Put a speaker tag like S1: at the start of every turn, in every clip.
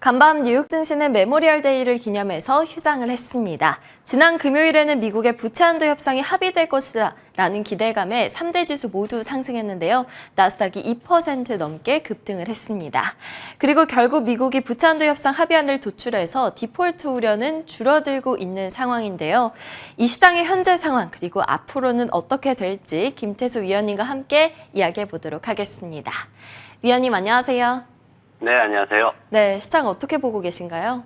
S1: 간밤 뉴욕 증 시는 메모리얼 데이를 기념해서 휴장을 했습니다. 지난 금요일에는 미국의 부채 한도 협상이 합의될 것이라는 기대감에 3대 지수 모두 상승했는데요. 나스닥이 2% 넘게 급등을 했습니다. 그리고 결국 미국이 부채 한도 협상 합의안을 도출해서 디폴트 우려는 줄어들고 있는 상황인데요. 이 시장의 현재 상황 그리고 앞으로는 어떻게 될지 김태수 위원님과 함께 이야기해 보도록 하겠습니다. 위원님 안녕하세요.
S2: 네, 안녕하세요.
S1: 네, 시장 어떻게 보고 계신가요?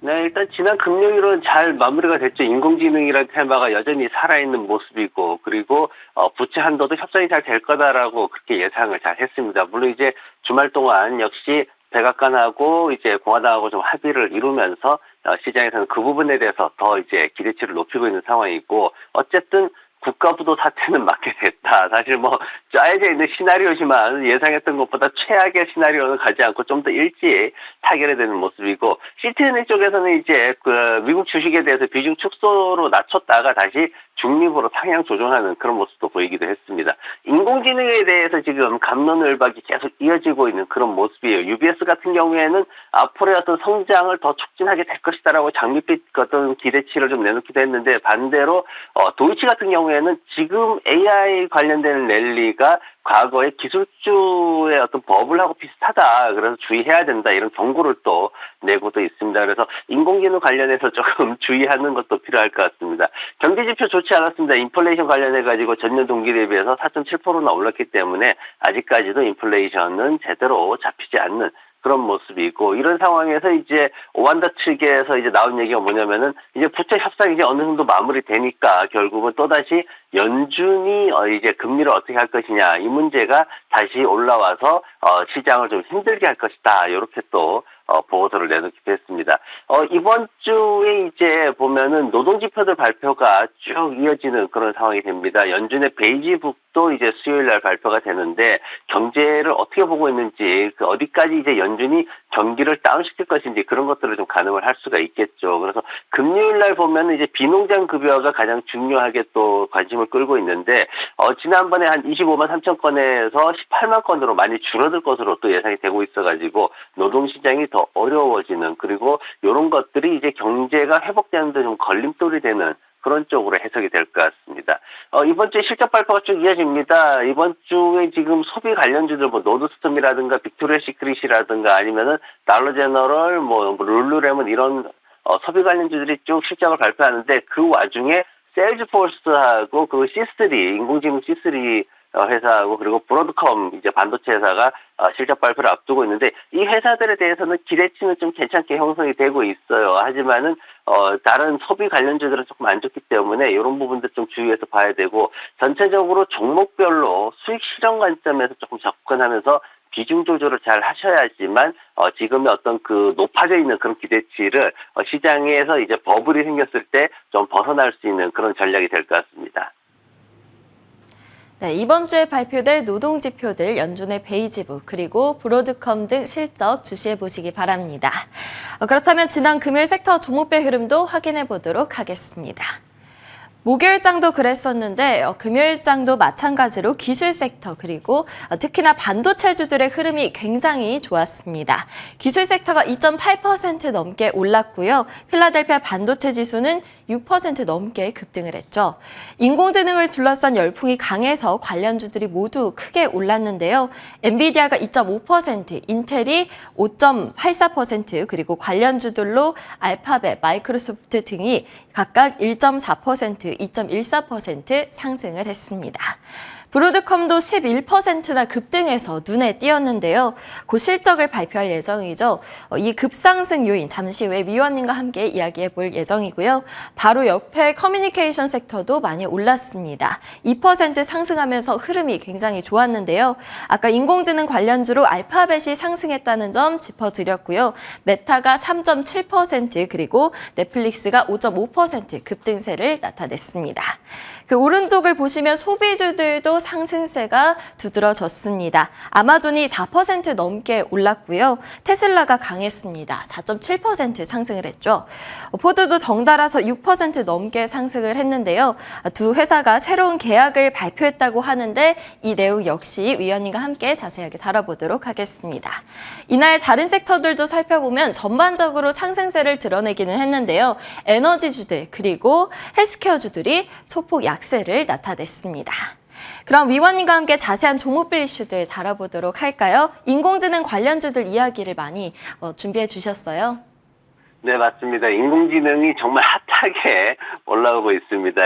S2: 네, 일단 지난 금요일은 잘 마무리가 됐죠. 인공지능이라는 테마가 여전히 살아있는 모습이고, 그리고 어, 부채 한도도 협상이 잘 될 거다라고 그렇게 예상을 잘 했습니다. 물론 이제 주말 동안 역시 백악관하고 이제 공화당하고 좀 합의를 이루면서 어, 시장에서는 그 부분에 대해서 더 이제 기대치를 높이고 있는 상황이고, 어쨌든 국가부도 사태는 맞게 됐다. 사실 뭐 짜여져 있는 시나리오지만 예상했던 것보다 최악의 시나리오는 가지 않고 좀 더 일찍 타결이 되는 모습이고 시티은행 쪽에서는 이제 그 미국 주식에 대해서 비중 축소로 낮췄다가 다시 중립으로 상향 조정하는 그런 모습도 보이기도 했습니다. 인공지능에 대해서 지금 감론을박이 계속 이어지고 있는 그런 모습이에요. UBS 같은 경우에는 앞으로의 어떤 성장을 더 촉진하게 될 것이다라고 장밋빛 어떤 기대치를 좀 내놓기도 했는데 반대로 어, 도이치 같은 경우에는 지금 AI 관련된 랠리가 과거의 기술주의 어떤 버블하고 비슷하다. 그래서 주의해야 된다. 이런 경고를 또 내고도 있습니다. 그래서 인공지능 관련해서 조금 주의하는 것도 필요할 것 같습니다. 경제지표 좋지 않았습니다. 인플레이션 관련해 가지고 전년 동기 대비해서 4.7%나 올랐기 때문에 아직까지도 인플레이션은 제대로 잡히지 않는 그런 모습이고 이런 상황에서 이제 오한다 측에서 이제 나온 얘기가 뭐냐면은 이제 부채 협상이 이제 어느 정도 마무리되니까 결국은 또 다시 연준이 어 이제 금리를 어떻게 할 것이냐 이 문제가 다시 올라와서 어 시장을 좀 힘들게 할 것이다. 이렇게 또 어, 보고서를 내놓기도 했습니다. 어, 이번 주에 이제 보면은 노동지표들 발표가 쭉 이어지는 그런 상황이 됩니다. 연준의 베이지북도 이제 수요일 날 발표가 되는데 경제를 어떻게 보고 있는지 그 어디까지 이제 연준이 경기를 다운시킬 것인지 그런 것들을 좀 가늠을 할 수가 있겠죠. 그래서 금요일 날 보면은 이제 비농장 급여가 가장 중요하게 또 관심을 끌고 있는데 어, 지난번에 한 25만 3천 건에서 18만 건으로 많이 줄어들 것으로 또 예상이 되고 있어가지고 노동시장이 더 어려워지는 그리고 이런 것들이 이제 경제가 회복되는데 좀 걸림돌이 되는 그런 쪽으로 해석이 될 것 같습니다. 어, 이번 주에 실적 발표가 쭉 이어집니다. 이번 주에 지금 소비 관련주들 뭐 노드스톰이라든가 빅토리아 시크릿이라든가 아니면은 달러 제너럴 뭐 룰루레몬 이런 어, 소비 관련주들이 쭉 실적을 발표하는데 그 와중에 세일즈포스하고 그 C3 인공지능 C3 어, 회사하고 그리고 브로드컴 이제 반도체 회사가 어, 실적 발표를 앞두고 있는데 이 회사들에 대해서는 기대치는 좀 괜찮게 형성이 되고 있어요. 하지만은 어 다른 소비 관련주들은 조금 안 좋기 때문에 이런 부분들 좀 주의해서 봐야 되고 전체적으로 종목별로 수익 실현 관점에서 조금 접근하면서 비중 조절을 잘 하셔야지만 어, 지금의 어떤 그 높아져 있는 그런 기대치를 어, 시장에서 이제 버블이 생겼을 때 좀 벗어날 수 있는 그런 전략이 될 것 같습니다.
S1: 네, 이번 주에 발표될 노동 지표들 연준의 베이지북 그리고 브로드컴 등 실적 주시해 보시기 바랍니다. 어, 그렇다면 지난 금요일 섹터 종목별 흐름도 확인해 보도록 하겠습니다. 목요일장도 그랬었는데 어, 금요일장도 마찬가지로 기술 섹터 그리고 어, 특히나 반도체주들의 흐름이 굉장히 좋았습니다. 기술 섹터가 2.8% 넘게 올랐고요. 필라델피아 반도체 지수는 6% 넘게 급등을 했죠. 인공지능을 둘러싼 열풍이 강해서 관련주들이 모두 크게 올랐는데요. 엔비디아가 2.5%, 인텔이 5.84% 그리고 관련주들로 알파벳, 마이크로소프트 등이 각각 1.4%, 2.14% 상승을 했습니다. 브로드컴도 11%나 급등해서 눈에 띄었는데요. 곧 실적을 발표할 예정이죠. 어, 이 급상승 요인 잠시 후에 위원님과 함께 이야기해 볼 예정이고요. 바로 옆에 커뮤니케이션 섹터도 많이 올랐습니다. 2% 상승하면서 흐름이 굉장히 좋았는데요. 아까 인공지능 관련주로 알파벳이 상승했다는 점 짚어드렸고요. 메타가 3.7% 그리고 넷플릭스가 5.5% 급등세를 나타냈습니다. 그 오른쪽을 보시면 소비주들도 상승세가 두드러졌습니다. 아마존이 4% 넘게 올랐고요. 테슬라가 강했습니다. 4.7% 상승을 했죠. 포드도 덩달아서 6% 넘게 상승을 했는데요. 두 회사가 새로운 계약을 발표했다고 하는데 이 내용 역시 위원님과 함께 자세하게 다뤄보도록 하겠습니다. 이날 다른 섹터들도 살펴보면 전반적으로 상승세를 드러내기는 했는데요. 에너지주들 그리고 헬스케어주들이 소폭 약세를 나타냈습니다. 그럼 위원님과 함께 자세한 종목별 이슈들 다뤄보도록 할까요? 인공지능 관련주들 이야기를 많이 어, 준비해 주셨어요.
S2: 네, 맞습니다. 인공지능이 정말 핫하게 올라오고 있습니다.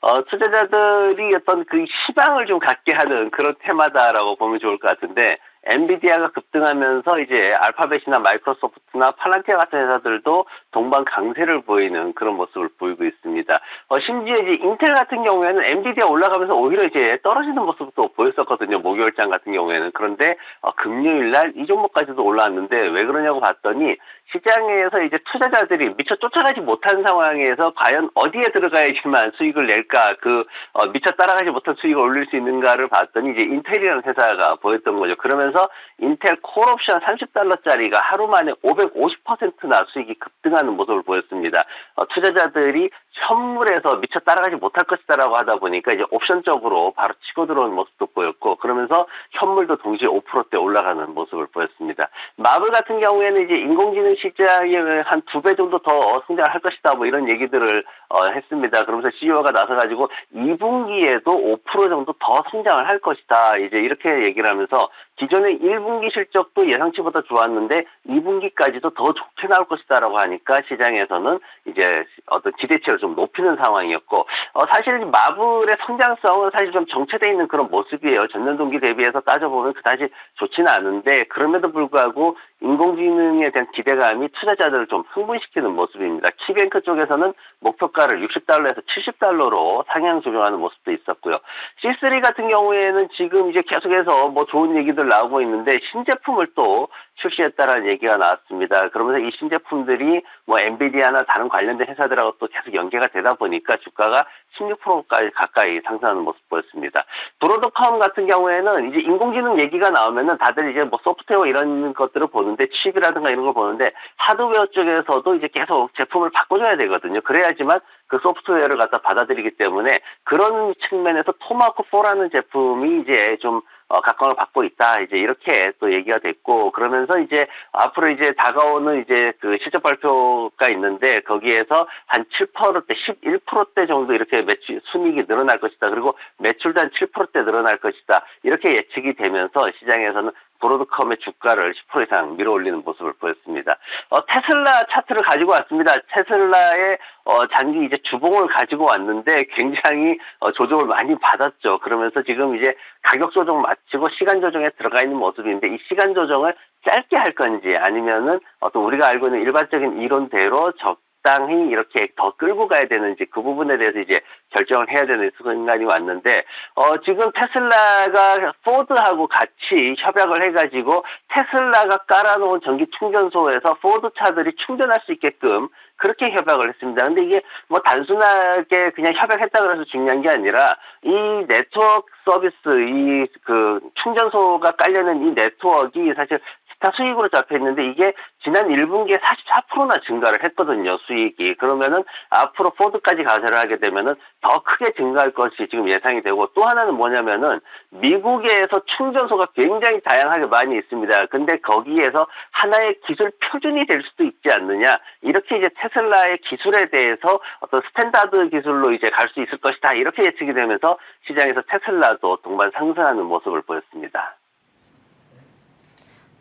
S2: 어, 투자자들이 어떤 그 희망을 좀 갖게 하는 그런 테마다라고 보면 좋을 것 같은데, 엔비디아가 급등하면서 이제 알파벳이나 마이크로소프트나 팔란티아 같은 회사들도 동반 강세를 보이는 그런 모습을 보이고 있습니다. 어, 심지어 이제 인텔 같은 경우에는 엔비디아 올라가면서 오히려 이제 떨어지는 모습도 보였었거든요. 목요일장 같은 경우에는. 그런데 어, 금요일 날 이 종목까지도 올라왔는데 왜 그러냐고 봤더니 시장에서 이제 투자자들이 미처 쫓아가지 못한 상황에서 과연 어디에 들어가야지만 수익을 낼까 그 어, 미처 따라가지 못한 수익을 올릴 수 있는가를 봤더니 이제 인텔이라는 회사가 보였던 거죠. 그러면서 인텔 콜옵션 30달러짜리가 하루 만에 550%나 수익이 급등하는 모습을 보였습니다. 어, 투자자들이 현물에서 미처 따라가지 못할 것이다라고 하다 보니까 이제 옵션적으로 바로 치고 들어오는 모습도 보였고 그러면서 현물도 동시에 5%대 올라가는 모습을 보였습니다. 마블 같은 경우에는 이제 인공지능 시장이 한두 배 정도 더 성장할 것이다 뭐 이런 얘기들을 어, 했습니다. 그러면서 CEO가 나서 가지고 2분기에도 5% 정도 더 성장을 할 것이다. 이제 이렇게 얘기를 하면서 기존의 1분기 실적도 예상치보다 좋았는데 2분기까지도 더 좋게 나올 것이다라고 하니까 시장에서는 이제 어떤 기대치를 좀 높이는 상황이었고 어, 사실 마블의 성장성은 사실 좀 정체돼 있는 그런 모습이에요. 전년 동기 대비해서 따져보면 그다지 좋지는 않은데 그럼에도 불구하고 인공지능에 대한 기대감이 투자자들을 좀 흥분시키는 모습입니다. 키뱅크 쪽에서는 목표가를 60달러에서 70달러로 상향 조정하는 모습도 있었고요. C3 같은 경우에는 지금 이제 계속해서 뭐 좋은 얘기들 나오고 있는데 신제품을 또 출시했다라는 얘기가 나왔습니다. 그러면서 이 신제품들이 뭐 엔비디아나 다른 관련된 회사들하고 또 계속 연 계가 되다 보니까 주가가 16%까지 가까이 상승하는 모습 보였습니다. 브로드컴 같은 경우에는 이제 인공지능 얘기가 나오면은 다들 이제 뭐 소프트웨어 이런 것들을 보는데 칩이라든가 이런 걸 보는데 하드웨어 쪽에서도 이제 계속 제품을 바꿔줘야 되거든요. 그래야지만 그 소프트웨어를 갖다 받아들이기 때문에 그런 측면에서 토마호크 4라는 제품이 이제 좀 어, 각광을 받고 있다. 이제 이렇게 또 얘기가 됐고, 그러면서 이제 앞으로 이제 다가오는 이제 그 실적 발표가 있는데, 거기에서 한 7%대, 11%대 정도 이렇게 매출, 순이익이 늘어날 것이다. 그리고 매출도 한 7%대 늘어날 것이다. 이렇게 예측이 되면서 시장에서는 브로드컴의 주가를 10% 이상 밀어 올리는 모습을 보였습니다. 어, 테슬라 차트를 가지고 왔습니다. 테슬라의 어, 장기 이제 주봉을 가지고 왔는데 굉장히 어, 조정을 많이 받았죠. 그러면서 지금 이제 가격 조정 마 치고 시간 조정에 들어가 있는 모습인데 이 시간 조정을 짧게 할 건지 아니면은 어떤 우리가 알고 있는 일반적인 이론대로 적 적당히 이렇게 더 끌고 가야 되는지 그 부분에 대해서 이제 결정을 해야 되는 순간이 왔는데 어 지금 테슬라가 포드하고 같이 협약을 해가지고 테슬라가 깔아놓은 전기 충전소에서 포드 차들이 충전할 수 있게끔 그렇게 협약을 했습니다. 근데 이게 뭐 단순하게 그냥 협약했다 그래서 중요한 게 아니라 이 네트워크 서비스 이 그 충전소가 깔려는 이 네트워크가 사실 기타 수익으로 잡혀 있는데 이게 지난 1분기에 44%나 증가를 했거든요, 수익이. 그러면은 앞으로 포드까지 가세를 하게 되면은 더 크게 증가할 것이 지금 예상이 되고 또 하나는 뭐냐면은 미국에서 충전소가 굉장히 다양하게 많이 있습니다. 근데 거기에서 하나의 기술 표준이 될 수도 있지 않느냐. 이렇게 이제 테슬라의 기술에 대해서 어떤 스탠다드 기술로 이제 갈 수 있을 것이다. 이렇게 예측이 되면서 시장에서 테슬라도 동반 상승하는 모습을 보였습니다.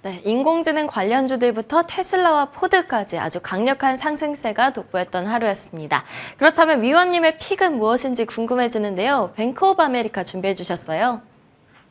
S1: 네, 인공지능 관련주들부터 테슬라와 포드까지 아주 강력한 상승세가 돋보였던 하루였습니다. 그렇다면 위원님의 픽은 무엇인지 궁금해지는데요. 뱅크 오브 아메리카 준비해 주셨어요.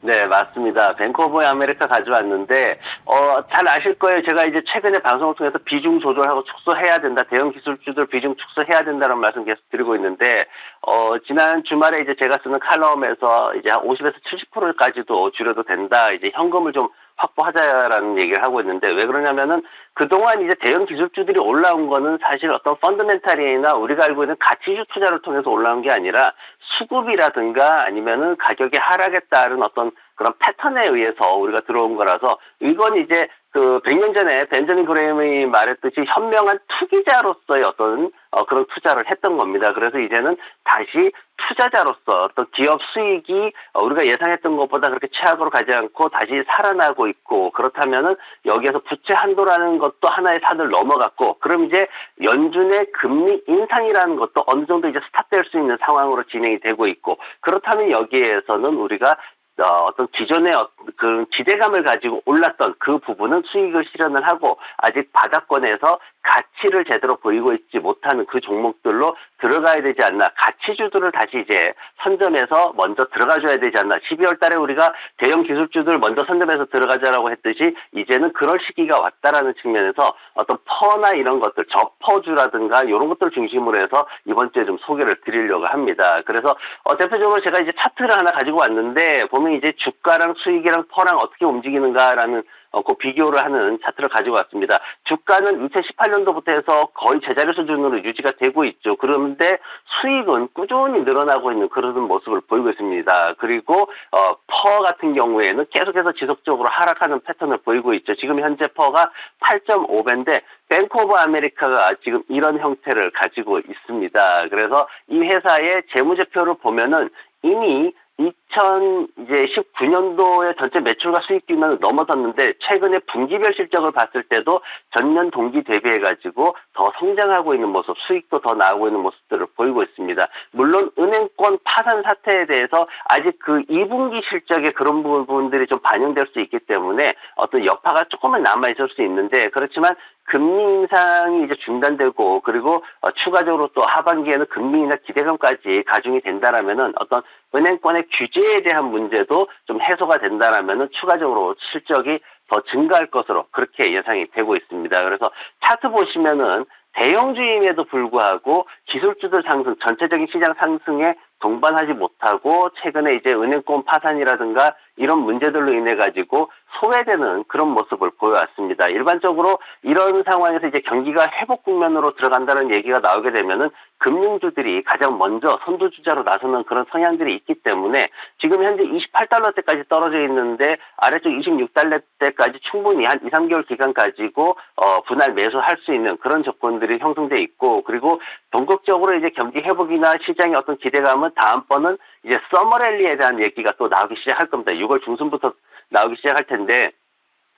S2: 네, 맞습니다. 뱅크 오브 아메리카 가져왔는데, 어, 잘 아실 거예요. 제가 이제 최근에 방송을 통해서 비중 조절하고 축소해야 된다. 대형 기술주들 비중 축소해야 된다는 말씀 계속 드리고 있는데, 어, 지난 주말에 이제 제가 쓰는 칼럼에서 이제 한 50에서 70%까지도 줄여도 된다. 이제 현금을 좀 확보하자라는 얘기를 하고 있는데 왜 그러냐면은 그동안 이제 대형 기술주들이 올라온 거는 사실 어떤 펀더멘탈이나 우리가 알고 있는 가치주 투자를 통해서 올라온 게 아니라 수급이라든가 아니면은 가격의 하락에 따른 어떤 그런 패턴에 의해서 우리가 들어온 거라서 이건 이제 그 100년 전에 벤저민 그레임이 말했듯이 현명한 투기자로서의 어떤 어, 그런 투자를 했던 겁니다. 그래서 이제는 다시 투자자로서 어떤 기업 수익이 어, 우리가 예상했던 것보다 그렇게 최악으로 가지 않고 다시 살아나고 있고 그렇다면은 여기에서 부채 한도라는 것도 하나의 산을 넘어갔고 그럼 이제 연준의 금리 인상이라는 것도 어느 정도 이제 스탑될 수 있는 상황으로 진행이 되고 있고 그렇다면 여기에서는 우리가 어, 어떤 기존의 어, 그 기대감을 가지고 올랐던 그 부분은 수익을 실현을 하고 아직 바닥권에서 가치를 제대로 보이고 있지 못하는 그 종목들로 들어가야 되지 않나 가치주들을 다시 이제 선점해서 먼저 들어가줘야 되지 않나 12월 달에 우리가 대형 기술주들 먼저 선점해서 들어가자라고 했듯이 이제는 그럴 시기가 왔다라는 측면에서 어떤 퍼나 이런 것들 저퍼주라든가 이런 것들 중심으로 해서 이번 주에 좀 소개를 드리려고 합니다. 그래서 어, 대표적으로 제가 이제 차트를 하나 가지고 왔는데 보면 이제 주가랑 수익이랑 퍼랑 어떻게 움직이는가라는 어, 그 비교를 하는 차트를 가지고 왔습니다. 주가는 2018년도부터 해서 거의 제자리 수준으로 유지가 되고 있죠. 그런데 수익은 꾸준히 늘어나고 있는 그런 모습을 보이고 있습니다. 그리고 어, 퍼 같은 경우에는 계속해서 지속적으로 하락하는 패턴을 보이고 있죠. 지금 현재 퍼가 8.5배인데 뱅크 오브 아메리카가 지금 이런 형태를 가지고 있습니다. 그래서 이 회사의 재무제표를 보면은 이미 2019년도에 전체 매출과 수익 규모는 넘어섰는데 최근에 분기별 실적을 봤을 때도 전년 동기 대비해 가지고 더 성장하고 있는 모습, 수익도 더 나오고 있는 모습들을 보이고 있습니다. 물론 은행권 파산 사태에 대해서 아직 그 2분기 실적에 그런 부분들이 좀 반영될 수 있기 때문에 어떤 여파가 조금은 남아 있을 수 있는데 그렇지만 금리 인상이 이제 중단되고 그리고 어, 추가적으로 또 하반기에는 금리 인하 기대감까지 가중이 된다라면은 어떤 은행권의 규제에 대한 문제도 좀 해소가 된다라면은 추가적으로 실적이 더 증가할 것으로 그렇게 예상이 되고 있습니다. 그래서 차트 보시면은 대형주임에도 불구하고 기술주들 상승, 전체적인 시장 상승에 동반하지 못하고 최근에 이제 은행권 파산이라든가 이런 문제들로 인해 가지고 소외되는 그런 모습을 보여왔습니다. 일반적으로 이런 상황에서 이제 경기가 회복 국면으로 들어간다는 얘기가 나오게 되면은 금융주들이 가장 먼저 선두주자로 나서는 그런 성향들이 있기 때문에 지금 현재 28달러대까지 떨어져 있는데 아래쪽 26달러대까지 충분히 한 2, 3개월 기간 가지고 어, 분할 매수할 수 있는 그런 조건들이 형성돼 있고 그리고 본격적으로 이제 경기 회복이나 시장의 어떤 기대감은 다음번은 이제 서머랠리에 대한 얘기가 또 나오기 시작할 겁니다. 6월 중순부터 나오기 시작할 텐데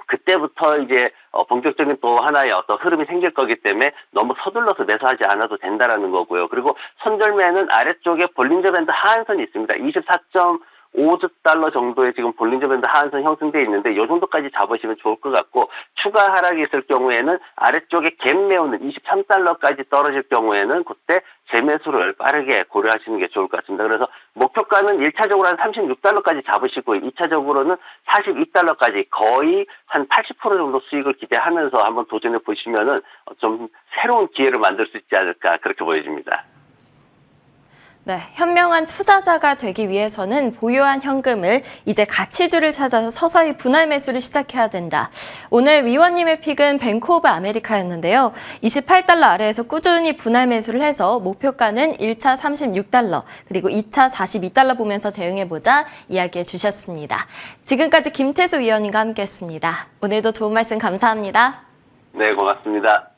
S2: 그때부터 이제 어, 본격적인 또 하나의 어떤 흐름이 생길 거기 때문에 너무 서둘러서 매수하지 않아도 된다라는 거고요. 그리고 손절매는 아래쪽에 볼린저 밴드 하한선이 있습니다. 24.5주 달러 정도의 지금 볼린저 밴드 하한선 형성돼 있는데 이 정도까지 잡으시면 좋을 것 같고 추가 하락이 있을 경우에는 아래쪽에 갭 메우는 23달러까지 떨어질 경우에는 그때 재매수를 빠르게 고려하시는 게 좋을 것 같습니다. 그래서 목표가는 1차적으로 한 36달러까지 잡으시고 2차적으로는 42달러까지 거의 한 80% 정도 수익을 기대하면서 한번 도전해 보시면은 좀 새로운 기회를 만들 수 있지 않을까 그렇게 보여집니다.
S1: 네, 현명한 투자자가 되기 위해서는 보유한 현금을 이제 가치주를 찾아서 서서히 분할 매수를 시작해야 된다. 오늘 위원님의 픽은 뱅크 오브 아메리카였는데요. 28달러 아래에서 꾸준히 분할 매수를 해서 목표가는 1차 36달러, 그리고 2차 42달러 보면서 대응해보자 이야기해 주셨습니다. 지금까지 김태수 위원님과 함께했습니다. 오늘도 좋은 말씀 감사합니다.
S2: 네, 고맙습니다.